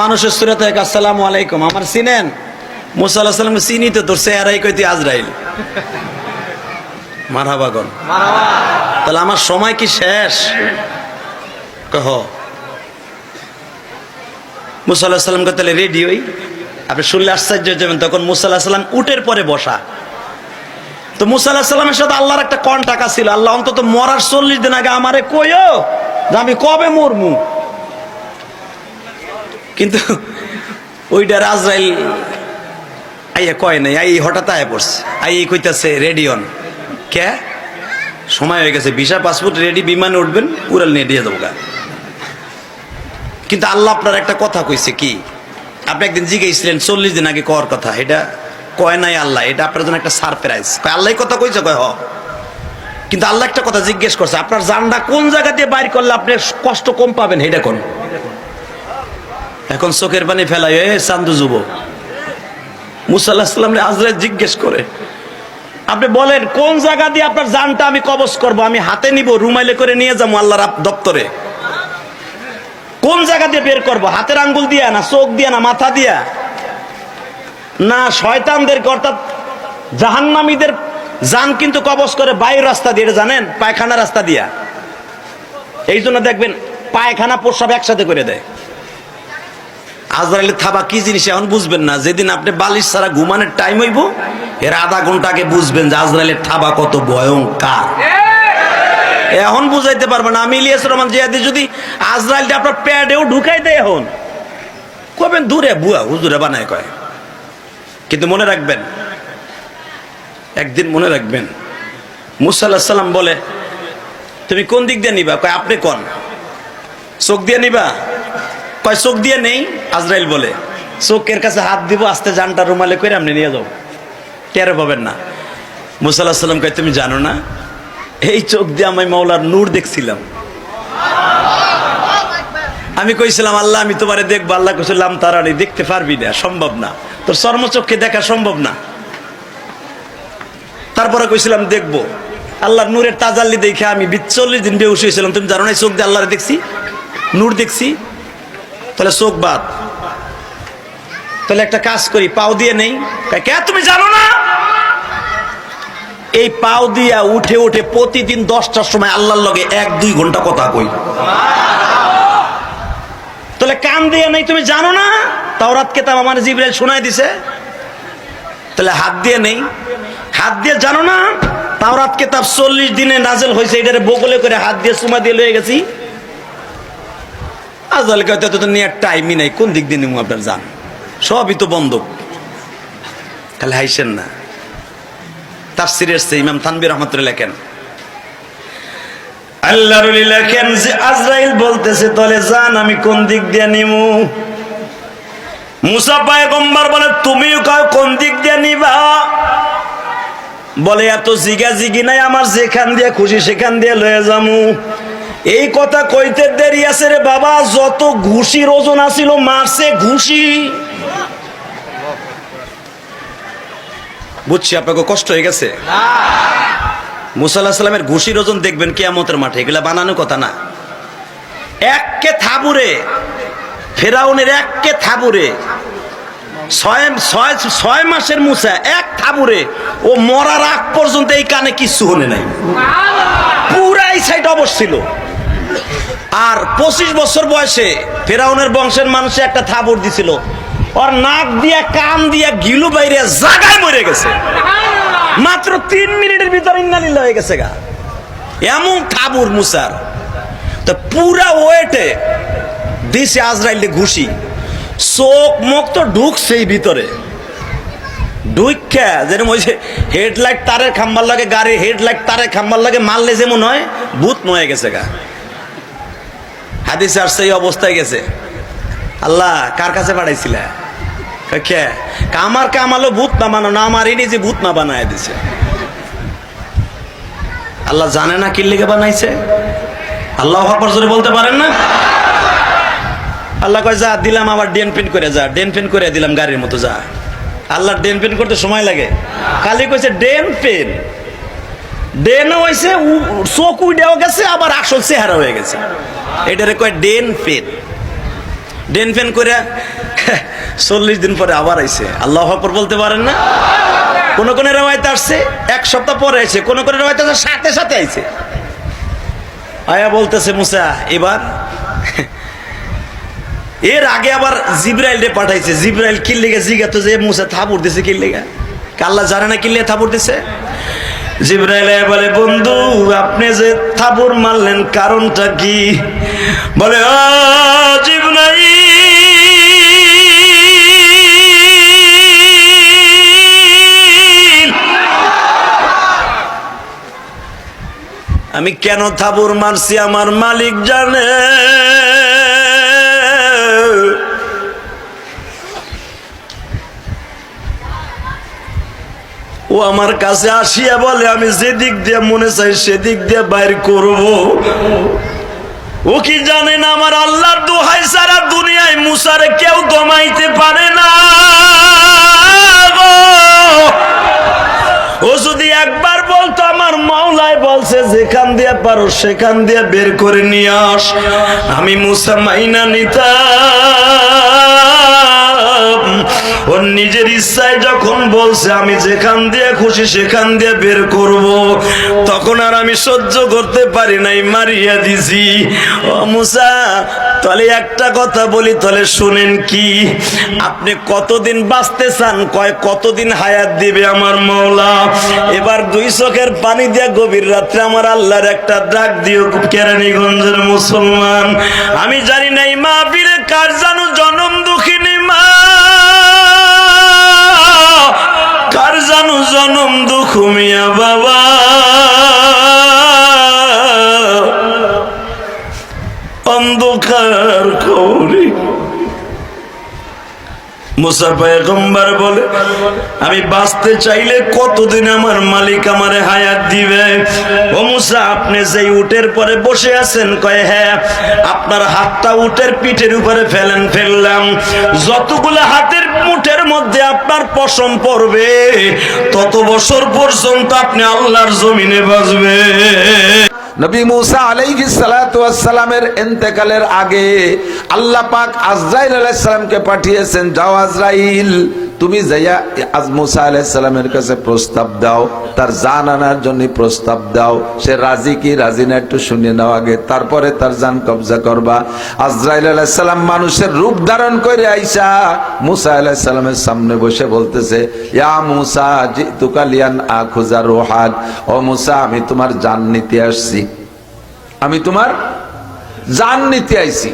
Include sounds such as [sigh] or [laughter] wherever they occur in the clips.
মানুষের সুরাতে এক আসসালামু আলাইকুম। আমার চিনেন? মুসা আল্লাহ চিনি তো তোর চেহারাই কইতে আজরাইল। মারহাবাগন তাহলে আমার সময় কি শেষ? কহ। মুসা আল্লাহ সাল্লামকে তাহলে রেডি হই? আপনি শুনলে আশ্চর্য যাবেন, তখন মুসা আল্লাহ সাল্লাম উটের পরে বসা। তো মুসা আল্লাহ সাল্লামের সাথে আল্লাহর একটা কন্টাকা ছিল আল্লাহ অন্তত মরার চল্লিশ দিন আগে আমারে কইও আমি কবে মরমু? কিন্তু ওইটা আজরাইল আইয়া কয় নাই, আই হঠাৎ আয় পড়ছে। আই এই কইতাছে রেডিয়ন কে? সময় হয়ে গেছে, ভিসা পাসপোর্ট রেডি বিমানে উঠবেন, উড়াল নিয়ে দিয়ে দেবো। কিন্তু আল্লাহ আপনার একটা কথা কইছে কি? আপনি একদিন জিজ্ঞেসছিলেন, চল্লিশ দিন আগে কর কথা? এটা কয় নাই আল্লাহ, এটা আপনার জন্য একটা সারপ্রাইজ আল্লাহ কথা কইছে? কয়, হ। কিন্তু আল্লাহ একটা কথা জিজ্ঞেস করছে, আপনার জানটা কোন জায়গা দিয়ে বাইর করলে আপনি কষ্ট কম পাবেন? এটা কোন? এখন চোখের পানি ফেলাই এ চান্দু যুব মুসাল্লাহ সাল্লামরে আজরাইল জিজ্ঞেস করে, আপনি বলেন, কোন জায়গা দিয়ে আপনার জানটা আমি কবজ করব? আমি হাতে নিব, রুমাইলে করে নিয়ে যাব আল্লাহর দপ্তরে। কোন জায়গা দিয়ে বের করব? হাতের আঙ্গুল দিয়া না, চোখ দিয়া না, মাথা দিয়া? না শয়তানদের অর্থাৎ জাহান্নামীদের জান কিন্তু কবজ করে বাইর রাস্তা দিয়ে জানেন? পায়খানা রাস্তা দিয়া। এই জন্য দেখবেন, পায়খানা প্রস্রাব একসাথে করে দেয়। আজরাইলের থাবা কি জিনিস এখন বুঝবেন না। যেদিন আপনি বালিশ ছাড়া ঘুমানোর টাইম হইব এর আধা ঘণ্টা আগে বুঝবেন যে আজরাইলের থাবা কত ভয়ঙ্কর। এখন বুঝাইতে পারবেন না। আমি ইলিয়াস রহমান জিয়াদি যদি আজরাইলটা আপনার প্যাডেও ঢুকাই দেয় এখন কবেন দূরে বুয়া হুজুরে বানায় কয়। কিন্তু মনে রাখবেন একদিন মনে রাখবেন মুসাল্লাহ সাল্লাম বলে তুমি কোন দিক দিয়ে নিবা? কয় আপনি কোন? চোখ দিয়ে নিবা? কয়, চোখ দিয়ে নেই? আজরাইল বলে, চোখের কাছে হাত দিব, আস্তে জানটা রুমালে করে আপনি নিয়ে যাও। টেরো পাবেন না। মুসাল্লাহ সাল্লাম কয়, তুমি জানো না? এই চোখ দিয়ে আমি মাওলার নূর দেখছিলাম। আমি কইছিলাম, আল্লাহ, আমি তোমারে দেখব। আল্লাহ কইছিলাম তারানি দেখতে পারবি না, সম্ভব না। তোর চর্মচক্ষে দেখা সম্ভব না। তারপরে কইছিলাম, দেখব। আল্লাহর নূরের তাজাল্লি দেখে আমি বিচল্লিশ দিন বেউস হয়েছিলাম। তুমি জানো না চোখ দিয়ে আল্লাহরে দেখছি? নূর দেখছি? তাহলে চোখ বাদ। তাহলে একটা কাজ করি, পাও দিয়ে নেই। কে, তুমি জানো না? এই পাও দিয়া উঠে উঠে প্রতিদিন দশটার সময় আল্লাহর লগে এক, দুই ঘণ্টা কথা কই। তাহলে কান দিয়ে নেই, তুমি জানো না? তাওরাত কেতাব আমার জিবরাইল শোনাই দিছে। তাহলে হাত দিয়ে নেই। হাত দিয়ে জানো না, তাওরাত কেতাব চল্লিশ দিনে নাজেল হয়েছে এটারে বগলে করে হাত দিয়ে সুমা দিয়ে লয়ে গেছি। আজকাল কয়তো তো নিয়ে টাইমই নাই, কোন দিক দিয়ে নিমু আপনার যান সবই তো বন্ধ। খালি হাইসেন না। তাফসির এসছে ইমাম তানবির রহমতুল্লাহ লেখেন আল্লাহর ওলি লেখেন যে আজরাইল বলতেছে, তলে যান আমি কোন দিক দিয়ে মুসা পায়গম্বর বলে, তুমিও কোন দিক দিয়ে নিবা? বলে, এত জিগা জিগি নাই, আমার যেখান দিয়ে খুশি সেখান দিয়ে লয়ে যামু। এই কথা কইতে দেরি আছে রে বাবা যত ঘুষির ওজন আছিল মারছে ঘুষি। বুঝছি আপনাকে কষ্ট হয়ে গেছে? মুসাল্লাহ সাল্লামের ঘুষির ওজন দেখবেন কেয়ামতের মাঠে এগুলা বানানো কথা না। এককে থাবুরে ফেরাউনের এককে থাবুরে। ছয় ছয় ছয় মাসের মুসা এক থাবুরে। ও মরার আগ পর্যন্ত এই কানে কিচ্ছু হনে নাই। পুরাই সাইড অবস্থিল আর পঁচিশ বছর বয়সে ফেরাউনের বংশের মানুষে একটা থাবুর দিছিল। ওর নাক দিয়া কান দিয়া গিলু বাইরে জাগায় মরে গেছে। মাত্র তিন মিনিটের ভিতর ইন্নালিল্লা হয়ে গেছে গা। এমন থাবুর মুসার। তো পুরা ওয়েটে দিছে আজরাইলে ঘুষি। চোখ মুখ তো ঢুকছেই ভিতরে। ঢুকা যেরকম ওই যে হেডলাইট তারের খাম্বার লাগে গাড়ির হেডলাইট তারের খাম্বার লাগে মারলে যেমন হয় ভূত নয়ে গেছে গা। হাদিস আর সেই অবস্থায় গেছে। আল্লাহ কার কাছে পাঠাইছিলে? কে? আমার কামালো ভূত না বানানো না আমার যে ভূত না বানায় দিছে। আল্লাহ জানে না কি লেগে বানাইছে। আল্লাহ হকর জোরে বলতে পারেন না? আল্লাহ কয়, যা, দিলাম আবার ডেন পেন করে যা, ডেন পেন করে দিলাম গাড়ির মতো, যা। আল্লাহ ডেন পেন করতে সময় লাগে। খালি কইছে ডেন পেন ডেন হয়েছে চোখ উইডেও গেছে, আবার আসল চেহারা হয়ে গেছে। এটারে কয় ডেন পেন ডেন ফেন করে [laughs] চল্লিশ দিন পরে আবার আইছে। আল্লাহ আকবর বলতে পারেন না? কোন কোন রেওয়ায়তে আসছে, এক সপ্তাহ পরে আইছে, কোন কোন রেওয়ায়তে আসছে, সাথে সাথে আইছে। আয়া বলতেছে মুসা, এবার [laughs] এর আগে আবার জিব্রাইল রে পাঠাইছে। জিব্রাইল কি লেগে জিগা তো যে মুসা থাপুর দিছে কি লেগে কাল্লা জানে না কি লেগে থাপুর দিছে? জিব্রাইল বলে, বন্ধু, আপনি যে থাপুর মারলেন কারণটা কি? বলে ও জিব্রাইল, আমি কেন থাবুর মারছি? আমার মালিক জানে। ও আমার কাছে আসিয়া বলে, আমি যেদিক দিয়ে মনে চাই সেদিক দিয়ে বাইর করব। ও কি জানে না, আমার আল্লাহর দোহাই সারা দুনিয়ায় মুসারে কেউ দমাইতে পারে না। ও যদি একবার বলতো, আমার মাওলায় বলছে, যেখান দিয়ে পারো সেখান দিয়ে বের করে নিয়ে আস। আমি মুসা মাইনা নিতাম। ইচ্ছায় যখন বলছে, আমি যেখান দিয়ে খুশি সেখান দিয়ে বের করব। তখন আর আমি সহ্য করতে পারি নাই, মারিয়া দিছি। ও মুসা, তাহলে একটা কথা বলি, তাহলে শুনেন কি, আপনি কতদিন বাঁচতে চান, কয় কতদিন হায়াত দিবে আমার মৌলা এবার দুই চোখের পানি দিয়ে গভীর রাত্রে আমার আল্লাহর একটা ডাক দিও কেরানীগঞ্জের মুসলমান। আমি জানি নাই মা বীরে কার জানো জনম দুঃখিনী। জনম মুসা পয়গম্বর বলে, আমি বাঁচতে চাইলে কতদিন আমার মালিক আমারে হায়াত দিবে? ও মুসা, আপনি যেই উটের পরে বসে আছেন, কয়ে হ্যাঁ আপনার হাতটা উটের পিঠের উপরে ফেলেন, ফেললাম। যতগুলো হাতের মুঠের মধ্যে আপনার পশম পড়বে, তত বছর পর্যন্ত আপনি আল্লাহর জমিনে বাঁচবে। নবী মুসা আলাইহি সালামের ইন্তেকালের আগে আল্লাহ পাক আজরাইল আলাইহিস সালামকে পাঠিয়েছেন, যাও আজরাইল, তুমি যাইয়া আজ মুসা আলাইহিস সালামের কাছে প্রস্তাব দাও, তার জান আনার জন্য প্রস্তাব দাও, সে রাজি কি রাজি না একটু শুনে নাও আগে, তারপরে তার জান কবজা করবা। আজরাইল আলাইহিস সালাম মানুষের রূপ ধারণ করে আইসা মুসা আলাইহিস সালামের সামনে বসে বলতেছে, ইয়া মুসা, জিতুকা লিয়ান আখুজা রোহাক ও মুসা, আমি তোমার জান নিতে আসছি। আমি তোমার জান নিতে আইছি।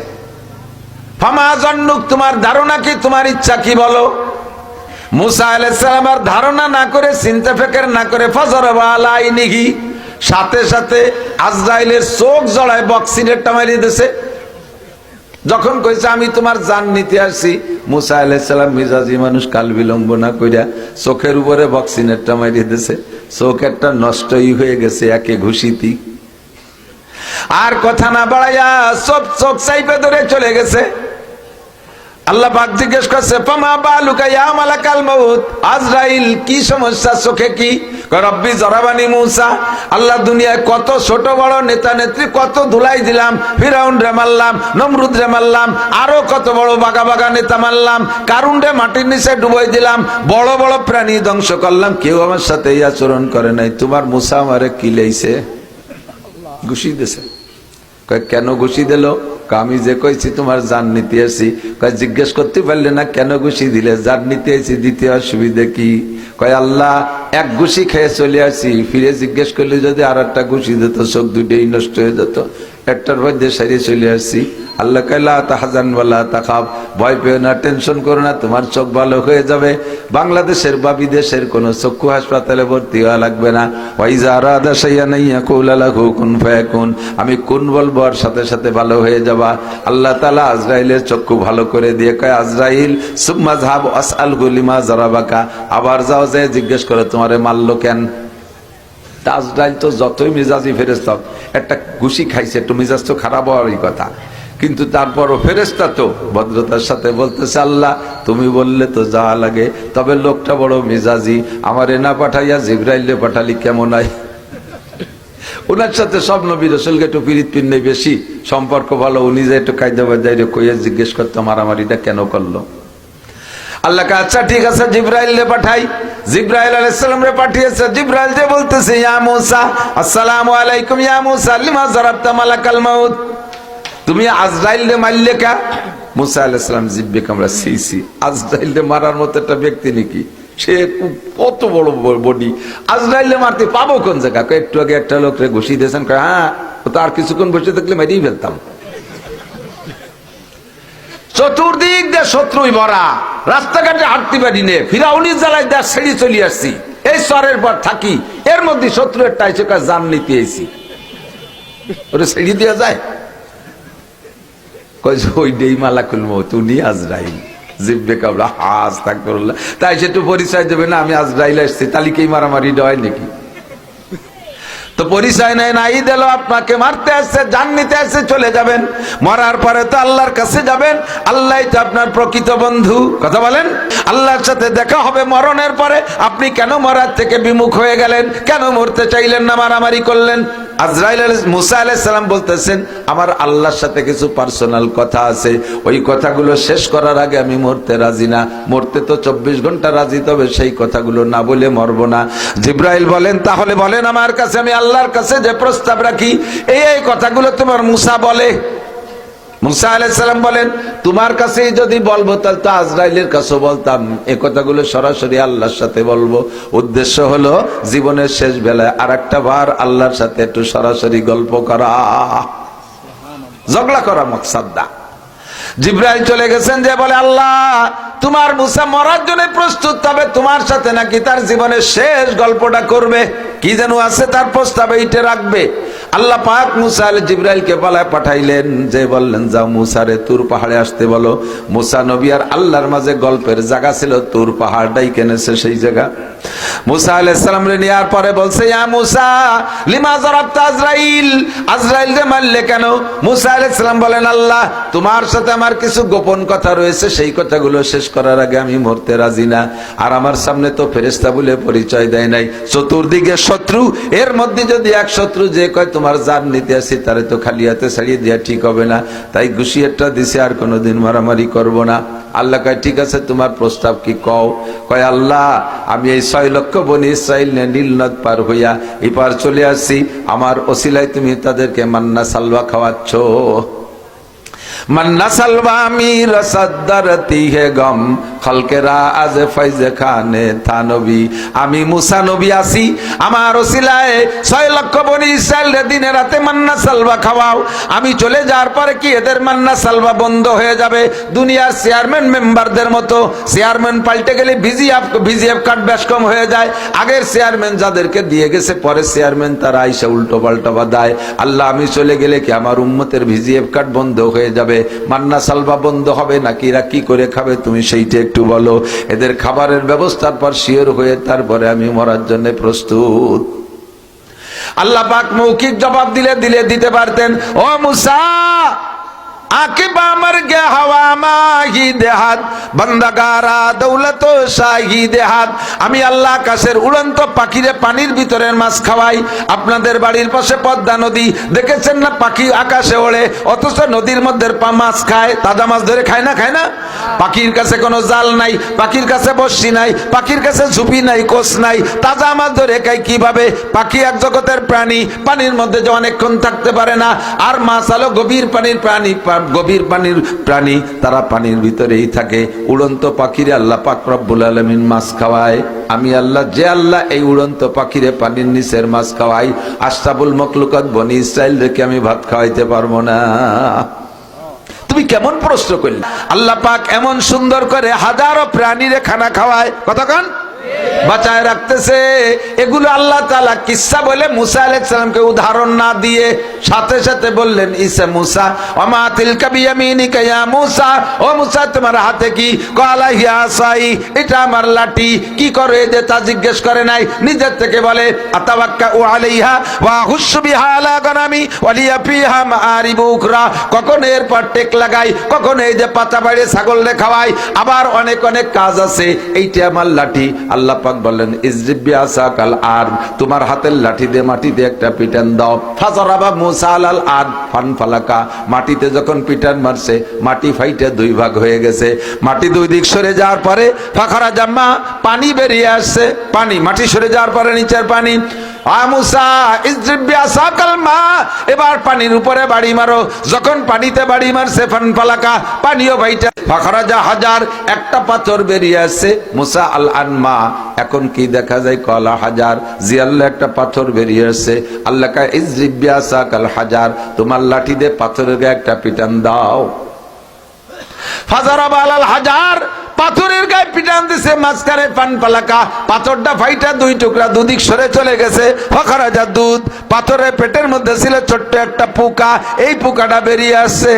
ফামা জন্নুক, তোমার ধারণা কি? তোমার ইচ্ছা কি বলো? মুসা আলাইসালাম আর ধারণা না করে, চিন্তা ফেকের না করে, ফজর আলাইনিহি সাথে সাথে আজরাইলের চোখ জড়ায় বক্সিনেরটা মারিয়ে দিছে যখন কইছে, আমি তোমার জান নিতে আসছি মুসা আলাইসালাম মিজাজি মানুষ কাল বিলম্ব না কইরা চোখের উপরে বক্সিনেরটা মারিয়ে দিছে চোখ একটা নষ্টই হয়ে গেছে, একে ঘুষিতি আর কথা না বাড়াইয়া সব চোখ চাইপে ধরে চলে গেছে। আল্লাহ পাক জিজ্ঞেস করছে পামা বালুকা ইয়া মালাকাল মাউত? আজরাইল, কি সমস্যা? চোখে কি? রব্বি, জরাবানি মুসা, আল্লাহ দুনিয়ায় কত ছোট বড় নেতা নেত্রী, কত ধুলাই দিলাম, ফিরাউন রে মারলাম, নমরুদ রে মারলাম, আরও কত বড় বাগা বাগা নেতা মারলাম, কারুন রে মাটির নিচে ডুবাই দিলাম, বড় বড় প্রাণী ধ্বংস করলাম, কেউ আমার সাথে এই আচরণ করে নাই। তোমার মূসা আমারে কি লেইছে? ঘুষি দিছে কয়, কেন ঘুষি দিল? আমি যে কইছি তোমার জান নিতে আসি। জিজ্ঞেস করতে পারলে না কেন ঘুষি দিলে? জান নিতে আসি দ্বিতীয় অসুবিধা কি? কয়, আল্লাহ, এক ঘুষি খেয়ে চলে আসি। ফিরে জিজ্ঞেস করলে যদি আর একটা ঘুষি দিত, চোখ দুটোই নষ্ট হয়ে যেত। একটার মধ্যে সারিয়ে চলে আসছি। আল্লাহ কাল্লা তাহাজান বলা তাকাব ভয় পেও না, টেনশন করো না, তোমার চোখ ভালো হয়ে যাবে। বাংলাদেশের বা বিদেশের কোনো চক্ষু হাসপাতালে ভর্তি হওয়া লাগবে না। ওয়াইজা আরাদা সাইয়া নাইয়া কৌলালা কুন ফায়াকুন। আমি কোন বলব, আর সাথে সাথে ভালো হয়ে যাবা। আল্লাহ তালা আজরাইলের চক্ষু ভালো করে দিয়ে কয়, আজরাইল, সুম্মা ঝাব আসাল গুলিমা জরাবাকা আবার যাও যে জিজ্ঞেস করে, তোমারে মারলো কেন? তা আজরাইল তো যতই মেজাজি ফেরেস্তা একটা ঘুষি খাইছে, একটু মেজাজ তো খারাপ হওয়ারই কথা। কিন্তু তারপরও ফেরেস্তা তো ভদ্রতার সাথে বলতেছে, আল্লাহ, তুমি বললে তো যাওয়া লাগে, তবে লোকটা বড় মেজাজি, আমার এনা পাঠাইয়া জিব্রাইলে পাঠালি কেমন হয় ওনার সাথে সব নবী রসুলকে একটু পিরিত পিন্নে বেশি, সম্পর্ক ভালো, উনি যে একটু কায়দা বাজাই কইয়া জিজ্ঞেস করতো, মারামারিটা কেন করল? আল্লাহকে আচ্ছা ঠিক আছে জিব্রাইল পাঠাই। জিব্রাইল আলাইহিসসালাম রে পাঠিয়েছে। জিব্রাইল যে বলতেছে, ইয়া মুসা, আসসালামু আলাইকুম, ইয়া মুসা, লিমা জারাবতা মালাকাল মাউত? তুমি আজরাইল রে মারলে কা? মুসা আলাইহিস সালাম জিব্বে কামড়া সিসি আজরাইল রে মারার মতো একটা ব্যক্তি নাকি? সে কত বড় বডি। আজরাইল মারতে পাবো কোন জায়গা? একটু আগে একটা লোক রে ঘুষি দিয়েছেন। হ্যাঁ তো আর কিছুক্ষণ বসে থাকলে মেরেই ফেলতাম। চতুর্দিক দিয়ে শত্রুই ভরা। রাস্তাঘাটে হাঁটতে পারি নে। ফিরাউনি জ্বালায় দেশ ছেড়ে চলে আসছি। এই স্তরের পর থাকি। এর মধ্যে শত্রু একটা এসে জান নিতে এসি ওরে ছেড়ে দেওয়া যায়। যে ওই ডেই মালা খুলবো তুমি আজরাইল। জিব্বে কাবলা হাস থাকবে তাই সে একটু পরিচয় দেবে, না, আমি আজরাইল আসছি। তালিকেই মারামারি হয় নাকি? তো পরিচয় নেই, নাই দিল আপনাকে মারতে আসছে, জান নিতে আসছে, চলে যাবেন। মরার পরে তো আল্লাহর কাছে যাবেন। আল্লাহ তো আপনার প্রকৃত বন্ধু। কথা বলেন? আল্লাহর সাথে দেখা হবে মরণের পরে। আপনি কেন মরার থেকে বিমুখ হয়ে গেলেন? কেন মরতে চাইলেন না, মারামারি করলেন? আজরাইল মুসা আলাইহিস সালাম বলতেছেন, আমার আল্লাহর সাথে কিছু পার্সোনাল কথা আছে। ওই কথাগুলো শেষ করার আগে আমি মরতে রাজি না। মরতে তো চব্বিশ ঘণ্টা রাজি, তবে সেই কথাগুলো না বলে মরবো না। জিব্রাইল বলেন, তাহলে বলেন আমার কাছে আমি আল্লাহর কাছে যে প্রস্তাব রাখি, এই এই কথাগুলো তোমার মুসা বলে। মুসা বলেন, তোমার কাছেই যদি বলব, তাহলে তো আজরাইলের কাছে বলতাম। এ কথাগুলো সরাসরি আল্লাহর সাথে বলব। উদ্দেশ্য হলো, জীবনের শেষ বেলায় আর একটা বার আল্লাহর সাথে একটু সরাসরি গল্প করা। ঝগড়া করা মকসাদ্দা জিব্রাইল চলে গেছেন যে বলে, আল্লাহ তোমার মুসা মরার জন্য প্রস্তুত, তবে তোমার সাথে নাকি তার জীবনের শেষ গল্পটা করবে। কি যেন আছে তার প্রস্তাবে, ইটে রাখবে। আল্লাহ পাক মুসা আল জিব্রাইলকে পালায় পাঠাইলেন, যে বললেন, যাও মুসারে তুর পাহাড়ে আসতে বলো। মুসা নবী আর আল্লাহর মাঝে গল্পের জায়গা ছিল, তুর পাহাড়টাই কেনেছে সেই জায়গা। মুসা আলাইসালাম রে নেওয়ার পরে বলছে, ইয়া মুসা, লিমা জরাবতা আজরাইল? আজরাইল যে মারলে কেন? মুসা আলাইসালাম বলেন, আল্লাহ, তোমার সাথে আমার কিছু গোপন কথা রয়েছে, সেই কথাগুলো শেষ করার আগে আমি মরতে রাজি না। আর আমার সামনে তো ফেরেস্তা বলে পরিচয় দেয় নাই। চতুর্দিকে শত্রু, এর মধ্যে যদি এক শত্রু যে কয় তোমার জান নিতে আসি, তারে তো খালি হাতে ছাড়িয়ে দেওয়া ঠিক হবে না। তাই ঘুষিয়ারটা দিছে, আর কোনোদিন মারামারি করব না। আল্লাহ কয়, ঠিক আছে, তোমার প্রস্তাব কি কও? কয়, আল্লাহ, আমি এই ছয় লক্ষ বনি ইসরাইল নে নীল নদ পার হইয়া এপার চলে আসছি আমার ওসিলায় তুমি তাদেরকে মান্না সালওয়া খাওয়াচ্ছ। মান্না সালওয়া আমি রসাদ্দারতি হে গম খলকেরা আজ ফাইজে খানে থানবী আমি মুসা নবী আসি আমার ওসিলায় ছয় লক্ষ বনি ইসরায়েল দিনে রাতে মান্না সালবা খাওয়াও। আমি চলে যাওয়ার পরে কি এদের মান্না সালবা বন্ধ হয়ে যাবে? দুনিয়ার চেয়ারম্যান মেম্বারদের মতো। চেয়ারম্যান পাল্টে গেলে ভিজিএফ ভিজিএফ কার্ড বেশ কম হয়ে যায়। আগের চেয়ারম্যান যাদেরকে দিয়ে গেছে পরে চেয়ারম্যান তারা আইসা উল্টো পাল্টা বাদায় আল্লাহ, আমি চলে গেলে কি আমার উম্মতের ভিজিএফ কার্ড বন্ধ হয়ে যাবে? মান্না সালবা বন্ধ হবে নাকি? এরা কি করে খাবে? তুমি সেইটা একটু বলো, এদের খাবারের ব্যবস্থার পর শিওর হয়ে তারপরে আমি মরার জন্য প্রস্তুত। আল্লাহ পাক মৌখিক জবাব দিলে দিলে দিতে পারতেন, ও মুসা আকিবা মর গে হাওয়া মাহি দেহাত, বন্দাগারা দৌলত শাহি দেহাত। আমি আল্লাহ আকাশের উড়ন্ত পাখিরে পানির ভিতরের মাছ খাওয়াই। আপনাদের বাড়ির পাশে পদ্মা নদী, দেখেছেন না পাখি আকাশে ওড়ে, অথচ নদীর মধ্যে মাছ খায়, তাজা মাছ ধরে খায় না খায় না? পাখির কাছে কোনো জাল নাই, পাখির কাছে বসি নাই, পাখির কাছে ঝুপি নাই কোষ নাই, তাজা মাছ ধরে খায় কীভাবে? পাখি এক জগতের প্রাণী, পানির মধ্যে যে অনেকক্ষণ থাকতে পারে না, আর মাছ আলো গভীর পানির প্রাণী গভীর পানির প্রাণী, তারা পানির ভিতরেই থাকে। উড়ন্ত পাখিরে আল্লাহ পাক রব্বুল আলমিন মাছ খাওয়ায়। আমি আল্লাহ, যে আল্লাহ এই উড়ন্ত পাখিরে পানির নিচের মাছ খাওয়াই, আশরাফুল মকলুকাত বনি ইসরায়েল রেখে আমি ভাত খাওয়াইতে পারব না। তুমি কেমন প্রশ্ন করলে? আল্লাহ পাক এমন সুন্দর করে হাজারো প্রাণীরে খানা খাওয়ায়। কতক্ষণ বাঁচায় রাখতেছে। এগুলো আল্লাহ তালা কিসা বলে মুসা আলাইসালামকে উদাহরণ না দিয়ে সাথে সাথে বললেন, ইসা মুসা অমা তিলকা মুসা, ও মুসা, তোমার হাতে কি কলা এটা আমার লাঠি, কি করে যে তা জিজ্ঞেস করে নাই? নিজের থেকে বলে আতাওয়াক্কা ও আলাইহা ওয়া হুসু আলা গনামি ওয়ালিয়া ফিহা কখন এরপর টেক লাগাই, কখন এই যে পাতা বাইরে ছাগল খাওয়াই, আবার অনেক অনেক কাজ আছে। এইটা আমার লাঠি, আল্লাহ আল্লাহ পাক বললেন ইজরিবি আসা কাল আর তোমার হাতের লাঠি দিয়ে মাটিতে একটা পিটান দাও। ফাজারাবা মুসা আলাল আর ফান ফালাকা মাটিতে যখন পিটান মারছে, মাটি ফাইটে দুই ভাগ হয়ে গেছে। মাটি দুই দিক সরে যাওয়ার পরে ফাখারা জাম্মা পানি বেরিয়ে আসছে, পানি, মাটি সরে যাওয়ার পরে নিচের পানি। এবার পানির উপরে বাড়ি মারো। যখন পানিতে বাড়ি মারছে ফান ফালাকা পানিও ভাইটা ফাখারাজা হাজার একটা পাথর বেরিয়ে আসছে, মুসা আল আনমা এখন কি দেখা যায়? কলা হাজার জি আল্লাহ একটা পাথর বেরিয়ে আসছে। আল্লাহ হাজার, তোমার লাঠি দিয়ে পাথরের গায়ে একটা পিটান দাও। হাজার, পাথরের গায়ে পিটান দিছে, মাঝখানে পান পালাকা। পাথরটা ফাইটা দুই টুকরা, দুদিক সরে চলে গেছে। ফখরাজা দুধ, পাথরের পেটের মধ্যে ছিল ছোট্ট একটা পোকা। এই পোকাটা বেরিয়ে আসছে।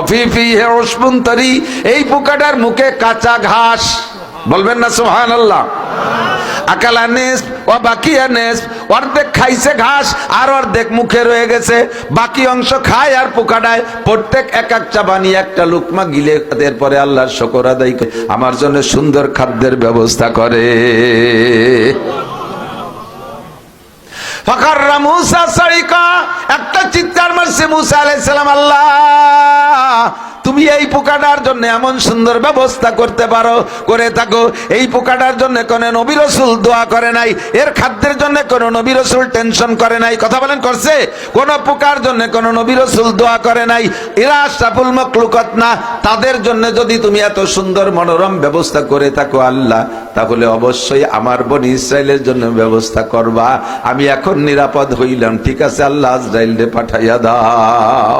অফিফি হে ওসমুন্তরি এই পোকাটার মুখে কাঁচা ঘাস। বলবেন না সোহান আল্লাহ আকালা নেস, ও বাকি নেস, অর্ধেক খাইছে ঘাস, আর অর্ধেক মুখে রয়ে গেছে। বাকি অংশ খায় আর পোকাটায় প্রত্যেক এক এক চাবানি একটা লুকমা গিলে এরপরে আল্লাহর শকর আদায় আমার জন্য সুন্দর খাদ্যের ব্যবস্থা করে। ফাকাররা মুসা, সারিকা, একটা চিৎকার মারছে মুসা আলাইহিস সালাম, আল্লাহ। তুমি এই পোকাটার জন্য এমন সুন্দর ব্যবস্থা করতে পারো, করে থাকো। এই পোকাটার জন্য কোন নবী রসুল দোয়া করে নাই, এর খাদ্যের জন্য কোন নবী রসুল টেনশন করে নাই। কথা বলেন, করছে? কোন পোকার জন্য কোন নবী রসুল দোয়া করে নাই। এরা সাফুল মকলুকত না, তাদের জন্য যদি তুমি এত সুন্দর মনোরম ব্যবস্থা করে থাকো আল্লাহ, তাহলে অবশ্যই আমার বোন ইসরায়েলের জন্য ব্যবস্থা করবা। আমি এখন নিরাপদ হইলাম, ঠিক আছে? আল্লাহ ইসরায়েল পাঠাইয়া দাও।